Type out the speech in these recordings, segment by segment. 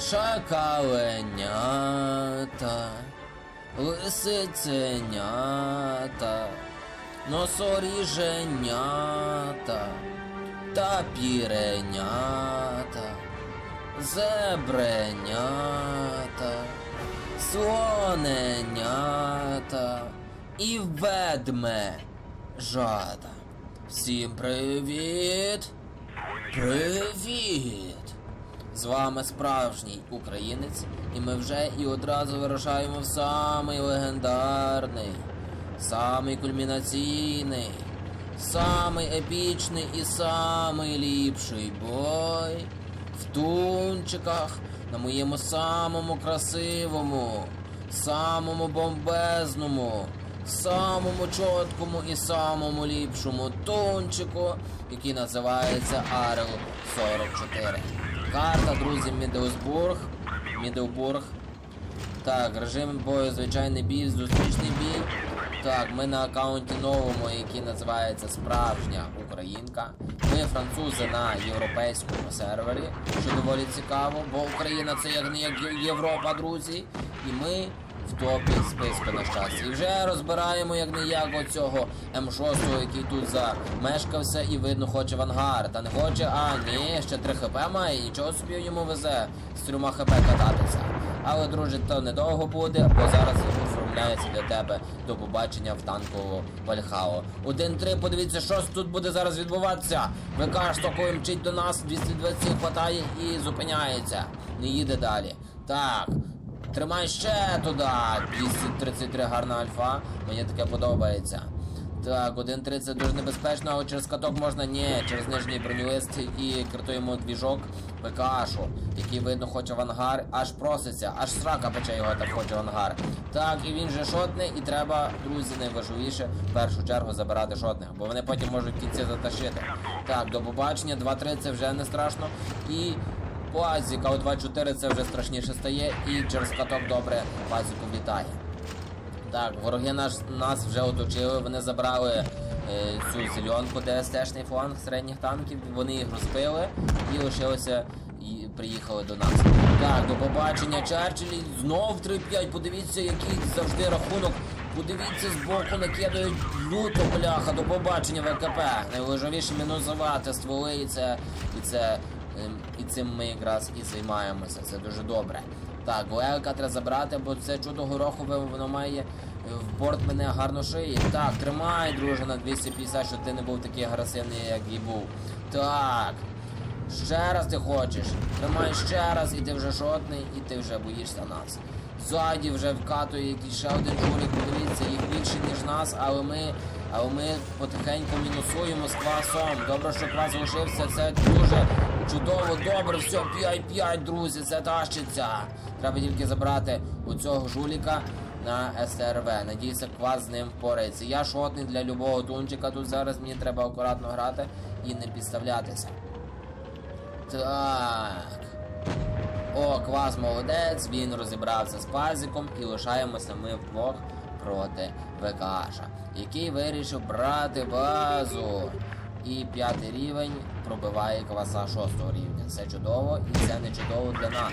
шакаленята, лисиценята, носоріженята, тапіренята, зебренята, слоненята і ведмежата. Всім привіт! Привіт! З вами справжній українець, і ми вже і одразу вирушаємо в самий легендарний, самий кульмінаційний, самий епічний і самий ліпший бой в тунчиках на моєму самому красивому, самому бомбезному, самому чіткому і самому ліпшому тунчику, який називається Арел 44. Карта, друзі, Мідеусбург. Мідеубург. Так, режим бою, звичайний бій, зустрічний бій. Так, ми на аккаунті новому, який називається Справжня Українка. Ми французи на європейському сервері, що доволі цікаво, бо Україна це як як Європа, друзі. І ми топі списку на щастя. І вже розбираємо як не як оцього М6, який тут замешкався і видно хоче в ангар. Та не хоче, а ні, ще 3 хп має, нічого собі йому везе з трьома хп кататися. Але, друже, то недовго буде, бо зараз оформляється для тебе до побачення в танкову Вальхау. 1-3, подивіться, що тут буде зараз відбуватися. ВК штокою мчить до нас, 220 хватає і зупиняється. Не їде далі. Так. Тримай ще туди. 233 гарна альфа. Мені таке подобається. Так, 1.3 це дуже небезпечно, але через каток можна ні, через нижній бронелист і критуємо двіжок ПКАшу, який видно хоче в ангар, аж проситься, аж срака пече його так хоче в ангар. Так, і він же шотний, і треба, друзі, найважливіше в першу чергу забирати шотних, бо вони потім можуть в кінці затащити. Так, до побачення, 2-3 вже не страшно. І Пазіка. У 2-4 це вже страшніше стає, і через каток добре пазіку влітає. Так, вороги наш, нас вже оточили, вони забрали е, цю зеленку, ДСТшний фланг середніх танків, вони їх розбили. І лишилися і приїхали до нас. Так, до побачення, Черчиллі, знов 3-5, подивіться, який завжди рахунок. Подивіться, збоку накидають люто, бляха, до побачення ВКП. Найважливіше мінусувати стволи, і це, і це, і цим ми якраз і займаємося. Це дуже добре. Так, Лелка треба забрати, бо це чудо горохове, воно має е, в борт мене гарно шиє. Так, тримай, друже, на 250, щоб ти не був такий агресивний, як і був. Так. Ще раз ти хочеш. Тримай ще раз, і ти вже шотний, і ти вже боїшся нас. Ззаді вже вкатує якийсь ще один жулік, подивіться, їх більше, ніж нас, але ми. Але ми потихеньку мінусуємо з квасом. Добре, що квас залишився. Це дуже чудово, добре, все, 5-5, друзі, це тащиться. Треба тільки забрати у цього жуліка на СРВ. Надіюся, квас з ним впорається. Я шотний для любого тунчика. Тут зараз мені треба акуратно грати і не підставлятися. Так. О, квас молодець, він розібрався з пазиком і лишаємося ми вдвох проти ВКАша, який вирішив брати базу. І п'ятий рівень пробиває кваса шостого рівня. Це чудово і це не чудово для нас.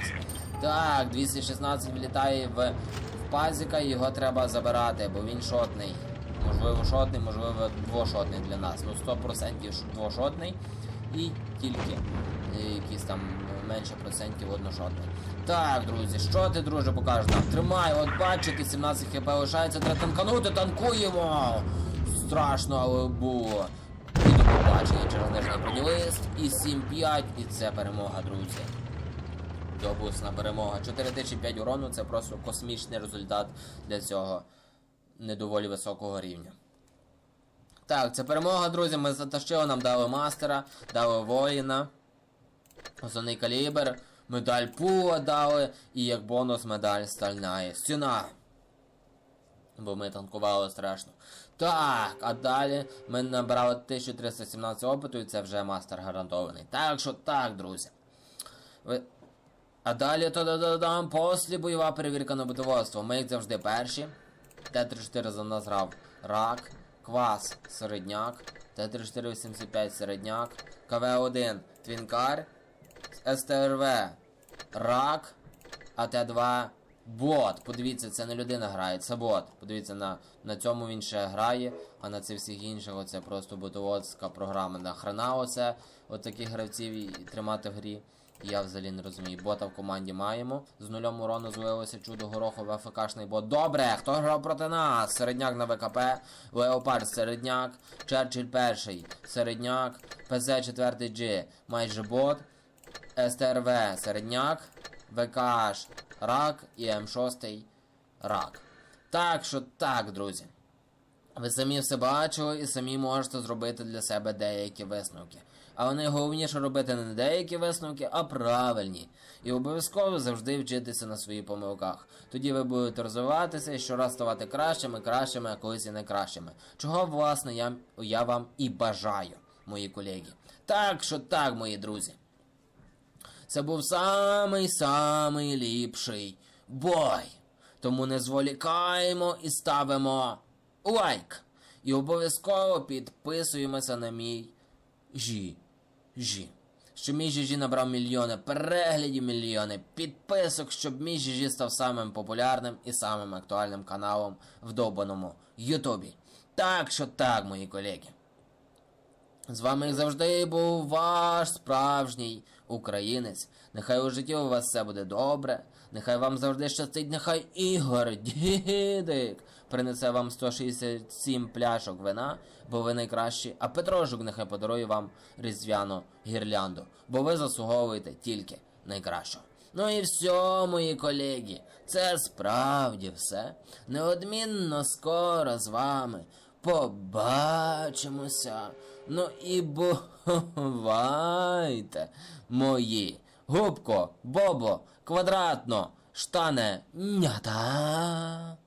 Так, 216 влітає в, в пазика, його треба забирати, бо він шотний. Можливо, шотний, можливо, двошотний для нас. Ну 100% двошотний і тільки якісь там менше процентів одношотний. Так, друзі, що ти, друже, покажеш нам? Тримай, от бачите, 17 хп лишається, треба танканути, танкуємо! Страшно, але було. Через нижній бронелист. І 7-5, і це перемога, друзі. Добусна перемога. 4005 урону це просто космічний результат для цього недоволі високого рівня. Так, це перемога, друзі. Ми затащили, нам дали мастера, дали воїна, основний калібр, медаль пула дали, і як бонус медаль стальна стіна. Бо ми танкували страшно. Так, а далі ми набрали 1317 опиту, і це вже мастер гарантований. Так що так, друзі. Ви... А далі то додам послі бойова перевірка на будоводство. Ми як завжди перші. Т-34 за нас грав рак, квас середняк, Т-3485 середняк, КВ-1 твінкар, СТРВ рак, А Т2 бот. Подивіться, це не людина грає, це бот. Подивіться, на, на цьому він ще грає, а на цих всіх інших оце просто ботоводська програма. Нахрена оце от таких гравців і тримати в грі. Я взагалі не розумію. Бота в команді маємо. З нульом урону з'явилося чудо горохове АФКшний бот. Добре, хто грав проти нас? Середняк на ВКП, Леопард середняк, Черчилль перший, середняк, ПЗ 4 G, майже бот, СТРВ середняк, ВКш рак і М6 рак. Так що так, друзі. Ви самі все бачили і самі можете зробити для себе деякі висновки. Але найголовніше робити не деякі висновки, а правильні. І обов'язково завжди вчитися на своїх помилках. Тоді ви будете розвиватися і щораз ставати кращими, кращими, а колись і не кращими. Чого, власне, я, я вам і бажаю, мої колеги. Так що так, мої друзі. Це був самий самий ліпший бой. Тому не зволікаємо і ставимо лайк. І обов'язково підписуємося на мій жі. Жі. Щоб мій жі набрав мільйони переглядів, мільйони підписок, щоб мій жі став самим популярним і самим актуальним каналом в довбаному Ютубі. Так що так, мої колеги. З вами завжди був ваш справжній українець. Нехай у житті у вас все буде добре. Нехай вам завжди щастить, нехай Ігор Дідик принесе вам 167 пляшок вина, бо ви найкращі, а Петрожук нехай подарує вам різдвяну гірлянду, бо ви заслуговуєте тільки найкращого. Ну і все, мої колеги, це справді все. Неодмінно скоро з вами побачимося. Ну і бувайте, мої. Губко, бобо, квадратно, штане, нята.